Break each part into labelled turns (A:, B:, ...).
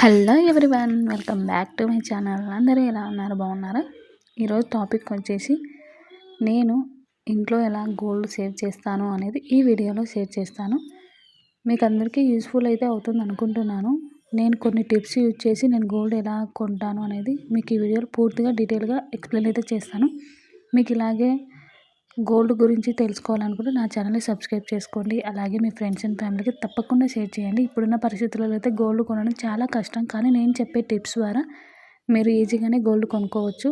A: Hello everyone welcome back to my channel. అందరూ ఎలా ఉన్నారు? బాగున్నారా? ఈరోజు టాపిక్ వచ్చేసి నేను ఇంట్లో ఎలా గోల్డ్ సేవ్ చేస్తాను అనేది ఈ వీడియోలో షేర్ చేస్తాను. మీకు అందరికీ యూస్ఫుల్ అయితే అవుతుంది అనుకుంటున్నాను. నేను కొన్ని టిప్స్ యూజ్ చేసి నేను గోల్డ్ ఎలా కొంటాను అనేది మీకు ఈ వీడియోలో పూర్తిగా డీటెయిల్గా ఎక్స్ప్లెయిన్ అయితే చేస్తాను. మీకు ఇలాగే గోల్డ్ గురించి తెలుసుకోవాలనుకుంటే నా ఛానల్ని సబ్స్క్రైబ్ చేసుకోండి. అలాగే మీ ఫ్రెండ్స్ అండ్ ఫ్యామిలీకి తప్పకుండా షేర్ చేయండి. ఇప్పుడున్న పరిస్థితులలో అయితే గోల్డ్ కొనడం చాలా కష్టం. కానీ నేను చెప్పే టిప్స్ ద్వారా మీరు ఈజీగానే గోల్డ్ కొనుక్కోవచ్చు.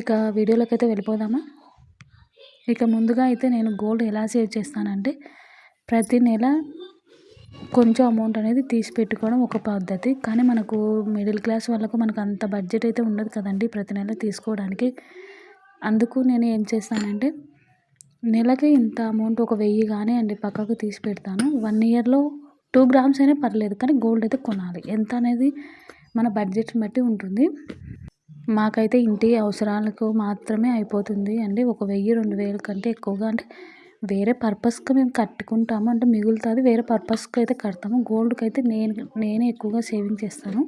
A: ఇక వీడియోలోకి అయితే వెళ్ళిపోదామా? ఇక ముందుగా అయితే నేను గోల్డ్ ఎలా సేవ్ చేస్తానంటే ప్రతి నెల కొంచెం అమౌంట్ అనేది తీసి పెట్టుకోవడం ఒక పద్ధతి. కానీ మనకు మిడిల్ క్లాస్ వాళ్ళకు మనకు అంత బడ్జెట్ అయితే ఉండదు కదండి ప్రతి నెల తీసుకోవడానికి. అందుకు నేను ఏం చేస్తానంటే నెలకి ఇంత అమౌంట్ ఒక వెయ్యి కానీ అండి పక్కకు తీసి పెడతాను. వన్ ఇయర్లో టూ గ్రామ్స్ అయినా పర్లేదు కానీ గోల్డ్ అయితే కొనాలి. ఎంత అనేది మన బడ్జెట్ని బట్టి ఉంటుంది. మాకైతే ఇంటి అవసరాలకు మాత్రమే అయిపోతుంది అండి. ఒక వెయ్యి రెండు వేల కంటే ఎక్కువగా అంటే వేరే పర్పస్కి మేము కట్టుకుంటాము. అంటే మిగులుతుంది వేరే పర్పస్కి అయితే కడతాము. గోల్డ్కి అయితే నేను నేనే ఎక్కువగా సేవింగ్ చేస్తాను.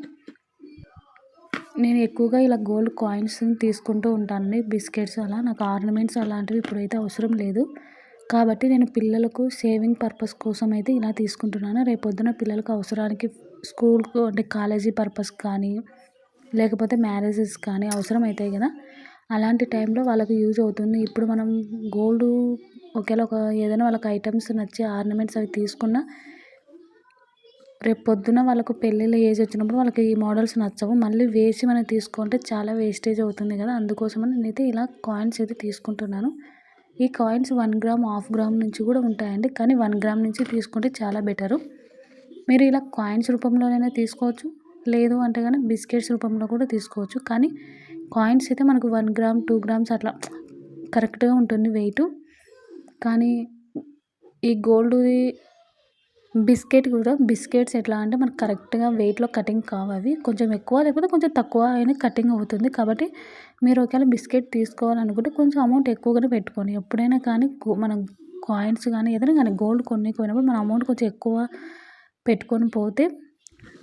A: నేను ఎక్కువగా ఇలా గోల్డ్ కాయిన్స్ తీసుకుంటూ ఉంటానండి. బిస్కెట్స్ అలా నాకు ఆర్నమెంట్స్ అలాంటివి ఇప్పుడైతే అవసరం లేదు. కాబట్టి నేను పిల్లలకు సేవింగ్ పర్పస్ కోసం అయితే ఇలా తీసుకుంటున్నాను. రేపొద్దున పిల్లలకు అవసరానికి స్కూల్కు అంటే కాలేజీ పర్పస్ కానీ లేకపోతే మ్యారేజెస్ కానీ అవసరం అవుతాయి కదా. అలాంటి టైంలో వాళ్ళకి యూజ్ అవుతుంది. ఇప్పుడు మనం గోల్డ్ ఒకవేళ ఒక ఏదైనా వాళ్ళకి ఐటమ్స్ నచ్చి ఆర్నమెంట్స్ అవి తీసుకున్న రేపు పొద్దున వాళ్ళకు పెళ్ళిళ్ళ ఏజ్ వచ్చినప్పుడు వాళ్ళకి ఈ మోడల్స్ నచ్చవు. మళ్ళీ వేసి మనం తీసుకుంటే చాలా వేస్టేజ్ అవుతుంది కదా. అందుకోసమని నేనైతే ఇలా కాయిన్స్ అయితే తీసుకుంటున్నాను. ఈ coins one gram half gram నుంచి కూడా ఉంటాయండి. కానీ వన్ గ్రామ్ నుంచి తీసుకుంటే చాలా బెటరు మీరు ఇలా కాయిన్స్ రూపంలోనైనా తీసుకోవచ్చు. లేదు అంటే కానీ బిస్కెట్స్ రూపంలో కూడా తీసుకోవచ్చు. కానీ కాయిన్స్ అయితే మనకు వన్ గ్రామ్ టూ గ్రామ్స్ అట్లా కరెక్ట్గా ఉంటుంది వెయిట్ కానీ ఈ గోల్డ్ది బిస్కెట్ కూడా బిస్కెట్స్ ఎట్లా అంటే మనకు కరెక్ట్గా వెయిట్లో కటింగ్ కావాలి కొంచెం ఎక్కువ లేకపోతే కొంచెం తక్కువ అయినా కటింగ్ అవుతుంది. కాబట్టి మీరు ఒకవేళ బిస్కెట్ తీసుకోవాలనుకుంటే కొంచెం అమౌంట్ ఎక్కువగానే పెట్టుకోండి. ఎప్పుడైనా కానీ మనం కాయిన్స్ కానీ ఏదైనా కానీ గోల్డ్ కొన్ని కొనప్పుడు మన అమౌంట్ కొంచెం ఎక్కువ పెట్టుకొని పోతే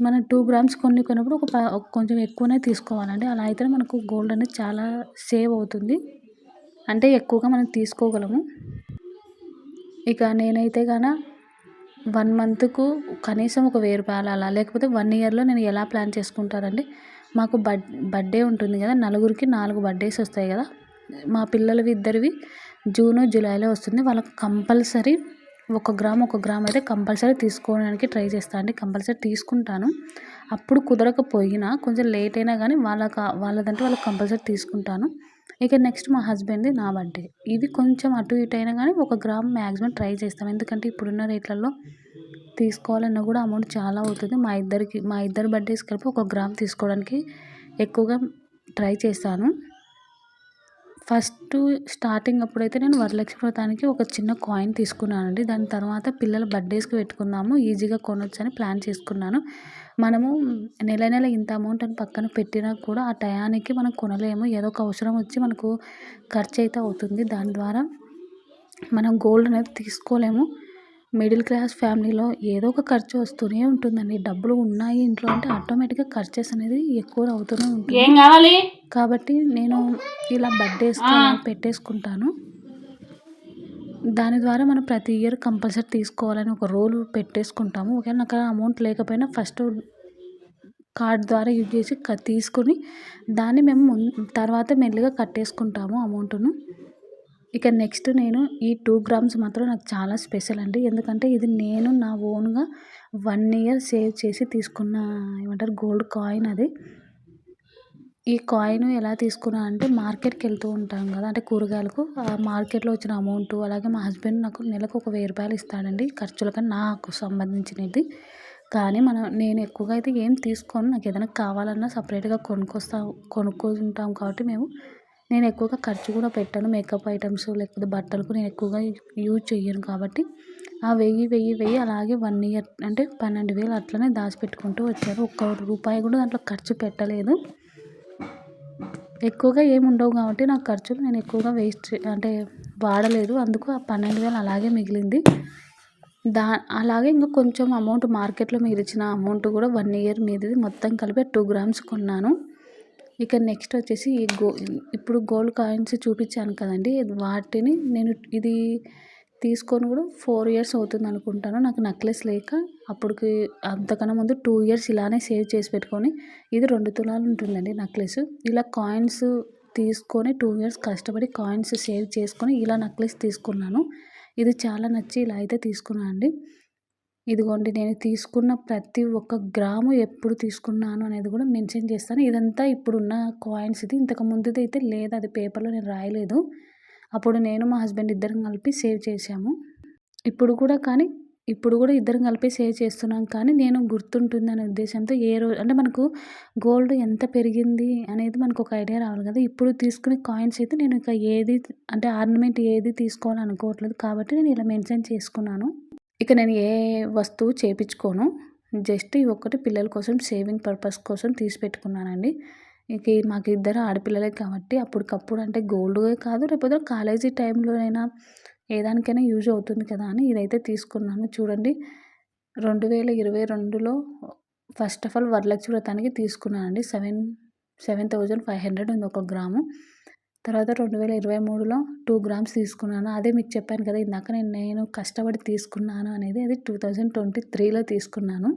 A: మనం టూ గ్రామ్స్ కొన్ని కొన్నప్పుడు ఒక కొంచెం ఎక్కువనే తీసుకోవాలండి. అలా అయితే మనకు గోల్డ్ అనేది చాలా సేవ్ అవుతుంది. అంటే ఎక్కువగా మనం తీసుకోగలము. ఇక నేనైతే కానీ వన్ మంత్కు కనీసం ఒక వెయ్యి రూపాయలు అలా. లేకపోతే వన్ ఇయర్లో నేను ఎలా ప్లాన్ చేసుకుంటానంటే మాకు బడ్ బర్త్డే ఉంటుంది కదా నలుగురికి నాలుగు బర్త్డేస్ వస్తాయి కదా. మా పిల్లలవి ఇద్దరివి జూన్ జూలైలో వస్తుంది. వాళ్ళకి కంపల్సరీ ఒక గ్రామ్ ఒక గ్రామ్ అయితే కంపల్సరీ తీసుకోవడానికి ట్రై చేస్తాను అండి. కంపల్సరీ తీసుకుంటాను. అప్పుడు కుదరకపోయినా కొంచెం లేట్ అయినా కానీ వాళ్ళకి వాళ్ళదంటే వాళ్ళకి కంపల్సరీ తీసుకుంటాను. ఇక నెక్స్ట్ మా హస్బెండ్ది నా బర్త్డే ఇవి కొంచెం అటు ఇటు అయినా కానీ ఒక గ్రామ్ మ్యాక్సిమం ట్రై చేస్తాం. ఎందుకంటే ఇప్పుడున్న రేట్లలో తీసుకోవాలన్నా కూడా అమౌంట్ చాలా అవుతుంది. మా ఇద్దరికి మా ఇద్దరు బర్త్డేస్ కలిపి ఒక గ్రామ్ తీసుకోవడానికి ఎక్కువగా ట్రై చేస్తాను. ఫస్ట్ స్టార్టింగ్ అప్పుడైతే నేను వరలక్ష్మి వ్రతానికి ఒక చిన్న కాయిన్ తీసుకున్నానండి. దాని తర్వాత పిల్లల బర్త్డేస్కి పెట్టుకుందాము ఈజీగా కొనొచ్చు అని ప్లాన్ చేసుకున్నాను. మనము నెల నెల ఇంత అమౌంట్ అని పక్కన పెట్టినా కూడా ఆ టయానికి మనం కొనలేము. ఏదో ఒక అవసరం వచ్చి మనకు ఖర్చు అయితే అవుతుంది. దాని ద్వారా మనం గోల్డ్ అనేది తీసుకోలేము. మిడిల్ క్లాస్ ఫ్యామిలీలో ఏదో ఒక ఖర్చు వస్తూనే ఉంటుందండి. డబ్బులు ఉన్నాయి ఇంట్లో అంటే ఆటోమేటిక్గా ఖర్చెస్ అనేది ఎక్కువ అవుతూనే ఉంటుంది.
B: ఏం కావాలి?
A: కాబట్టి నేను ఇలా బర్త్డేస్ పెట్టేసుకుంటాను. దాని ద్వారా మనం ప్రతి ఇయర్ కంపల్సరీ తీసుకోవాలని ఒక రూల్ పెట్టేసుకుంటాము. ఒకవేళ నాకు అమౌంట్ లేకపోయినా ఫస్ట్ కార్డ్ ద్వారా యూజ్ చేసి తీసుకొని దాన్ని మేము తర్వాత మెల్లిగా కట్టేసుకుంటాము అమౌంట్ను. ఇక నెక్స్ట్ నేను ఈ టూ గ్రామ్స్ మాత్రం నాకు చాలా స్పెషల్ అండి. ఎందుకంటే ఇది నేను నా ఓన్గా వన్ ఇయర్ సేవ్ చేసి తీసుకున్న ఏమంటారు గోల్డ్ కాయిన్ అది. ఈ కాయిన్ ఎలా తీసుకున్నా అంటే మార్కెట్కి వెళ్తూ ఉంటాం కదా అంటే కూరగాయలకు. ఆ మార్కెట్లో వచ్చిన అమౌంట్ అలాగే మా హస్బెండ్ నాకు నెలకు ఒక వెయ్యి రూపాయలు ఇస్తాడండి ఖర్చులకని నాకు సంబంధించినది. కానీ మనం నేను ఎక్కువగా అయితే ఏం తీసుకోను. నాకు ఏదైనా కావాలన్నా సపరేట్గా కొనుక్కొస్తా కొనుక్కుంటాం కాబట్టి మేము నేను ఎక్కువగా ఖర్చు కూడా పెట్టను మేకప్ ఐటమ్స్ లేకపోతే బట్టలకు నేను ఎక్కువగా యూజ్ చెయ్యను కాబట్టి ఆ వెయ్యి వెయ్యి వెయ్యి అలాగే వన్ ఇయర్ అంటే పన్నెండు వేలు అట్లనే దాచిపెట్టుకుంటూ వచ్చాను. ఒక్క రూపాయి కూడా దాంట్లో ఖర్చు పెట్టలేదు. ఎక్కువగా ఏమి ఉండవు కాబట్టి నా ఖర్చులు నేను ఎక్కువగా వేస్ట్ అంటే వాడలేదు. అందుకు ఆ పన్నెండు వేలు అలాగే మిగిలింది. దా అలాగే ఇంకా కొంచెం అమౌంట్ మార్కెట్లో మిగిలిచిన అమౌంట్ కూడా వన్ ఇయర్ మీదది మొత్తం కలిపి టూ గ్రామ్స్ కొన్నాను. ఇక నెక్స్ట్ వచ్చేసి ఈ గో ఇప్పుడు గోల్డ్ కాయిన్స్ చూపించాను కదండి. వాటిని నేను ఇది తీసుకొని కూడా ఫోర్ ఇయర్స్ అవుతుంది అనుకుంటాను. నాకు నెక్లెస్ లేక అప్పటికి అంతకన్నా ముందు టూ ఇయర్స్ ఇలానే సేవ్ చేసి పెట్టుకొని ఇది రెండు తులాలు ఉంటుందండి నెక్లెస్ ఇలా కాయిన్స్ తీసుకొని టూ ఇయర్స్ కష్టపడి కాయిన్స్ సేవ్ చేసుకొని ఇలా నెక్లెస్ తీసుకున్నాను. ఇది చాలా నచ్చి ఇలా అయితే తీసుకున్నాను అండి ఇదిగోండి నేను తీసుకున్న ప్రతి ఒక్క గ్రాము ఎప్పుడు తీసుకున్నాను అనేది కూడా మెన్షన్ చేస్తాను. ఇదంతా ఇప్పుడున్న కాయిన్స్ ఇది. ఇంతకు ముందుది అయితే లేదు. అది పేపర్లో నేను రాయలేదు. అప్పుడు నేను మా హస్బెండ్ ఇద్దరం కలిపి సేవ్ చేశాము. ఇప్పుడు కూడా కానీ ఇప్పుడు కూడా ఇద్దరం కలిపి సేవ్ చేస్తున్నాం. కానీ నేను గుర్తుంటుంది అనే ఉద్దేశంతో ఏ రోజు అంటే మనకు గోల్డ్ ఎంత పెరిగింది అనేది మనకు ఒక ఐడియా రావాలి కదా. ఇప్పుడు తీసుకునే కాయిన్స్ అయితే నేను ఇక ఏది అంటే ఆర్నమెంట్ ఏది తీసుకోవాలనుకోవట్లేదు. కాబట్టి నేను ఇలా మెన్షన్ చేసుకున్నాను. ఇక నేను ఏ వస్తువు చేపించుకోను. జస్ట్ ఈ ఒక్కటి పిల్లల కోసం సేవింగ్ పర్పస్ కోసం తీసి పెట్టుకున్నానండి. ఇక మాకు ఇద్దరు ఆడపిల్లలే కాబట్టి అప్పటికప్పుడు అంటే గోల్డ్ కాదు లేకపోతే కాలేజీ టైంలోనైనా ఏదానికైనా ఏ దానికైనా యూజ్ అవుతుంది కదా అని ఇదైతే తీసుకున్నాను. చూడండి రెండు వేల ఇరవై రెండులో ఫస్ట్ ఆఫ్ ఆల్ వరలక్ష్మి వ్రతానికి తీసుకున్నానండి. Seven seven thousand five hundred ఉంది ఒక గ్రాము. తర్వాత రెండు వేల ఇరవై మూడులో టూ గ్రామ్స్ తీసుకున్నాను. అదే మీకు చెప్పాను కదా ఇందాక నేను నేను కష్టపడి తీసుకున్నాను అనేది అది టూ థౌజండ్ ట్వంటీ త్రీలో తీసుకున్నాను.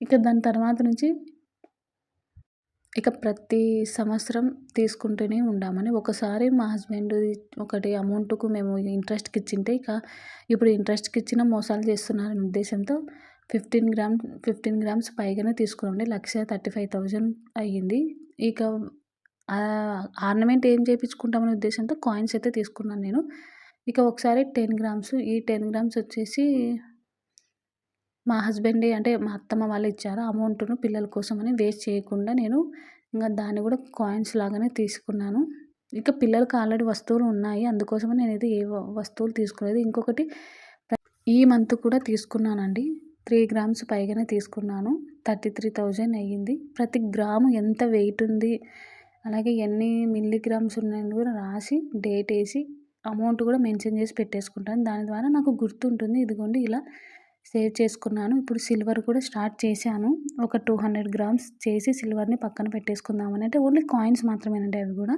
A: ఇక దాని తర్వాత నుంచి ఇక ప్రతి సంవత్సరం తీసుకుంటూనే ఉండామని. ఒకసారి మా హస్బెండ్ ఒకటి అమౌంట్కు మేము ఇంట్రెస్ట్కి ఇచ్చింటే ఇక ఇప్పుడు ఇంట్రెస్ట్కి ఇచ్చిన మోసాలు చేస్తున్నారనే ఉద్దేశంతో ఫిఫ్టీన్ గ్రామ్ ఫిఫ్టీన్ గ్రామ్స్ పైగానే తీసుకున్నాండి లక్ష థర్టీ ఫైవ్ థౌజండ్ అయ్యింది. ఇక ఆర్నమెంట్ ఏం చేయించుకుంటామనే ఉద్దేశంతో కాయిన్స్ అయితే తీసుకున్నాను నేను. ఇక ఒకసారి టెన్ గ్రామ్స్ ఈ టెన్ గ్రామ్స్ వచ్చేసి మా హస్బెండే అంటే మా అత్తమ్మ వాళ్ళు ఇచ్చారు. అమౌంట్ను పిల్లల కోసం అని వేస్ట్ చేయకుండా నేను ఇంకా దాన్ని కూడా కాయిన్స్ లాగానే తీసుకున్నాను. ఇక పిల్లలకు ఆల్రెడీ వస్తువులు ఉన్నాయి. అందుకోసమే నేనైతే ఏ వస్తువులు తీసుకోలేదు ఇంకొకటి ఈ మంత్ కూడా తీసుకున్నానండి. త్రీ గ్రామ్స్ పైగానే తీసుకున్నాను. థర్టీ త్రీ థౌజండ్ అయ్యింది. ప్రతి గ్రాము ఎంత వెయిట్ ఉంది? అలాగే ఎన్ని మిల్లీగ్రామ్స్ ఉన్నాయని కూడా రాసి డేట్ వేసి అమౌంట్ కూడా మెన్షన్ చేసి పెట్టేసుకుంటాను. దాని ద్వారా నాకు గుర్తుంటుంది. ఇదిగోండి ఇలా సేవ్ చేసుకున్నాను. ఇప్పుడు సిల్వర్ కూడా స్టార్ట్ చేశాను. ఒక టూ హండ్రెడ్ గ్రామ్స్ చేసి సిల్వర్ని పక్కన పెట్టేసుకుందామని. అంటే ఓన్లీ కాయిన్స్ మాత్రమేనండి అవి కూడా.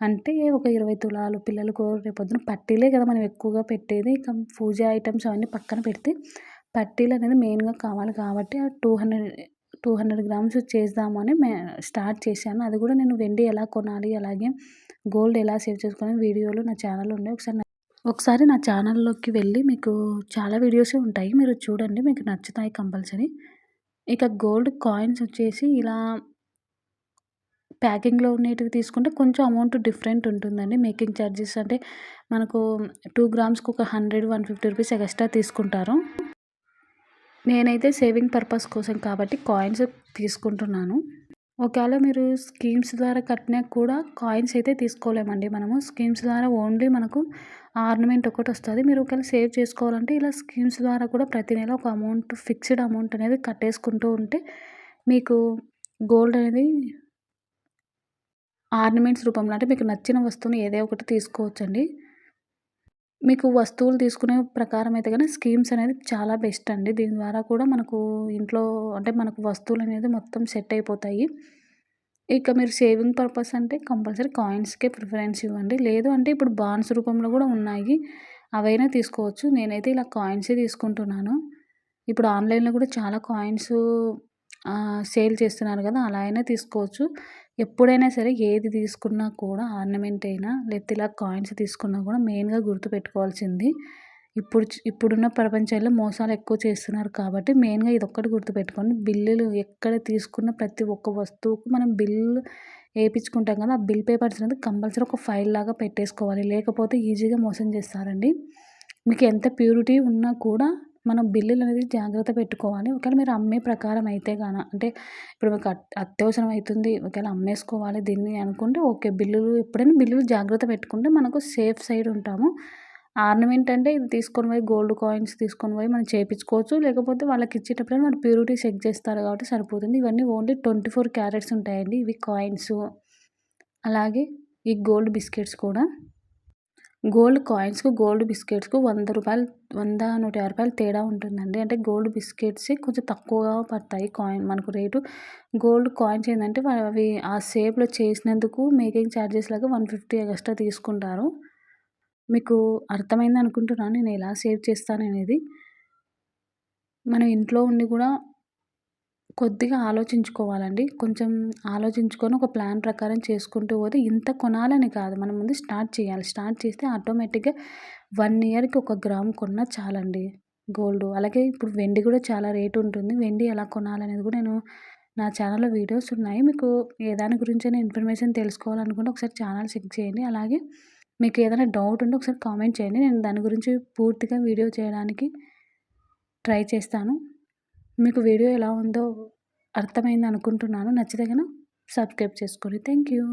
A: అంటే ఒక ఇరవై తులాలు పిల్లలకు రేపొద్దున పట్టీలే కదా మనం ఎక్కువగా పెట్టేది. ఇక పూజ ఐటమ్స్ అవన్నీ పక్కన పెడితే పట్టీలు అనేది మెయిన్గా కావాలి కాబట్టి ఆ two hundred two hundred grams చేద్దామని మే స్టార్ట్ చేశాను. అది కూడా నేను వెండి ఎలా కొనాలి అలాగే గోల్డ్ ఎలా సేవ్ చేసుకోవాలి వీడియోలు నా ఛానల్ ఉన్నాయి. ఒకసారి ఒకసారి నా ఛానల్లోకి వెళ్ళి మీకు చాలా వీడియోసే ఉంటాయి. మీరు చూడండి మీకు నచ్చుతాయి కంపల్సరీ. ఇక గోల్డ్ కాయిన్స్ వచ్చేసి ఇలా ప్యాకింగ్లో ఉండేటివి తీసుకుంటే కొంచెం అమౌంట్ డిఫరెంట్ ఉంటుందండి. మేకింగ్ ఛార్జెస్ అంటే మనకు టూ గ్రామ్స్కి ఒక hundred one fifty rupees extra తీసుకుంటారు. నేనైతే సేవింగ్ పర్పస్ కోసం కాబట్టి కాయిన్స్ తీసుకుంటున్నాను. ఒకవేళ మీరు స్కీమ్స్ ద్వారా కట్టినా కూడా కాయిన్స్ అయితే తీసుకోలేమండి. మనము స్కీమ్స్ ద్వారా ఓన్లీ మనకు ఆర్నమెంట్ ఒకటి వస్తుంది. మీరు ఒకవేళ సేవ్ చేసుకోవాలంటే ఇలా స్కీమ్స్ ద్వారా కూడా ప్రతి నెల ఒక అమౌంట్ ఫిక్స్డ్ అమౌంట్ అనేది కట్టేసుకుంటూ ఉంటే మీకు గోల్డ్ అనేది ఆర్నమెంట్స్ రూపంలో అంటే మీకు నచ్చిన వస్తువుని ఏదో ఒకటి తీసుకోవచ్చండి. మీకు వస్తువులు తీసుకునే ప్రకారం అయితే కానీ స్కీమ్స్ అనేది చాలా బెస్ట్ అండి. దీని ద్వారా కూడా మనకు ఇంట్లో అంటే మనకు వస్తువులు అనేది మొత్తం సెట్ అయిపోతాయి. ఇక మీరు సేవింగ్ పర్పస్ అంటే కంపల్సరీ కాయిన్స్కే ప్రిఫరెన్స్ ఇవ్వండి. లేదు అంటే ఇప్పుడు బాండ్స్ రూపంలో కూడా ఉన్నాయి. అవైనా తీసుకోవచ్చు. నేనైతే ఇలా కాయిన్సే తీసుకుంటున్నాను. ఇప్పుడు ఆన్లైన్లో కూడా చాలా కాయిన్స్ సేల్ చేస్తున్నారు కదా అలా అయినా తీసుకోవచ్చు. ఎప్పుడైనా సరే ఏది తీసుకున్నా కూడా ఆర్నమెంట్ అయినా లేకపోతే ఇలా కాయిన్స్ తీసుకున్నా కూడా మెయిన్గా గుర్తుపెట్టుకోవాల్సింది. ఇప్పుడు ఇప్పుడున్న ప్రపంచంలో మోసాలు ఎక్కువ చేస్తున్నారు కాబట్టి మెయిన్గా ఇది ఒక్కటి గుర్తుపెట్టుకోండి. బిల్లులు ఎక్కడ తీసుకున్న ప్రతి ఒక్క వస్తువుకు మనం బిల్లు వేయించుకుంటాం కదా ఆ బిల్ పేపర్స్ అనేది కంపల్సరీ ఒక ఫైల్ లాగా పెట్టేసుకోవాలి. లేకపోతే ఈజీగా మోసం చేస్తారండి. మీకు ఎంత ప్యూరిటీ ఉన్నా కూడా మనం బిల్లులు అనేది జాగ్రత్త పెట్టుకోవాలి. ఒకవేళ మీరు అమ్మే ప్రకారం అయితే గాన అంటే ఇప్పుడు మీకు అత్యవసరం అవుతుంది ఒకవేళ అమ్మేసుకోవాలి దీన్ని అనుకుంటే ఓకే బిల్లులు ఎప్పుడైనా బిల్లులు జాగ్రత్త పెట్టుకుంటే మనకు సేఫ్ సైడ్ ఉంటాము. ఆర్నమెంట్ అంటే ఇది తీసుకొని పోయి గోల్డ్ కాయిన్స్ తీసుకొని పోయి మనం చేయించుకోవచ్చు లేకపోతే వాళ్ళకి ఇచ్చేటప్పుడు మన ప్యూరిటీ చెక్ చేస్తారు కాబట్టి సరిపోతుంది. ఇవన్నీ ఓన్లీ ట్వంటీ ఫోర్ క్యారెట్స్ ఉంటాయండి. ఇవి కాయిన్స్ అలాగే ఈ గోల్డ్ బిస్కెట్స్ కూడా. గోల్డ్ కాయిన్స్‌కు, గోల్డ్ బిస్కెట్స్‌కు వంద రూపాయలు వంద నూట యాభై రూపాయలు తేడా ఉంటుందండి. అంటే గోల్డ్ బిస్కెట్స్ కొంచెం తక్కువగా పడతాయి కాయిన్ మనకు రేటు. గోల్డ్ కాయిన్స్ ఏంటంటే అవి ఆ షేప్‌లో చేసినందుకు మేకింగ్ చార్జెస్ లాగా 150 ఎక్స్‌ట్రా తీసుకుంటారు. మీకు అర్థమైంది అనుకుంటున్నాను నేను ఎలా సేవ్ చేస్తాననేది. మనం ఇంట్లో ఉండి కూడా కొద్దిగా ఆలోచించుకోవాలండి. కొంచెం ఆలోచించుకొని ఒక ప్లాన్ ప్రకారం చేసుకుంటూ పోతే ఇంత కొనాలని కాదు. మనం ముందు స్టార్ట్ చేయాలి. స్టార్ట్ చేస్తే ఆటోమేటిక్‌గా వన్ ఇయర్‌కి ఒక గ్రామ్ కొన్నా చాలండి గోల్డ్. అలాగే ఇప్పుడు వెండి కూడా చాలా రేటు ఉంటుంది. వెండి ఎలా కొనాలనేది కూడా నేను నా ఛానల్‌లో వీడియోస్ ఉన్నాయి. మీకు ఏ దాని అయినా ఇన్ఫర్మేషన్ తెలుసుకోవాలనుకుంటే ఒకసారి ఛానల్ చెక్ చేయండి. అలాగే మీకు ఏదైనా డౌట్ ఉంటే ఒకసారి కామెంట్ చేయండి. నేను దాని గురించి పూర్తిగా వీడియో చేయడానికి ట్రై చేస్తాను. మీకు వీడియో ఎలా ఉందో అర్థమైంది అనుకుంటున్నాను. నచ్చితే కనుక సబ్స్క్రైబ్ చేసుకోండి. Thank you.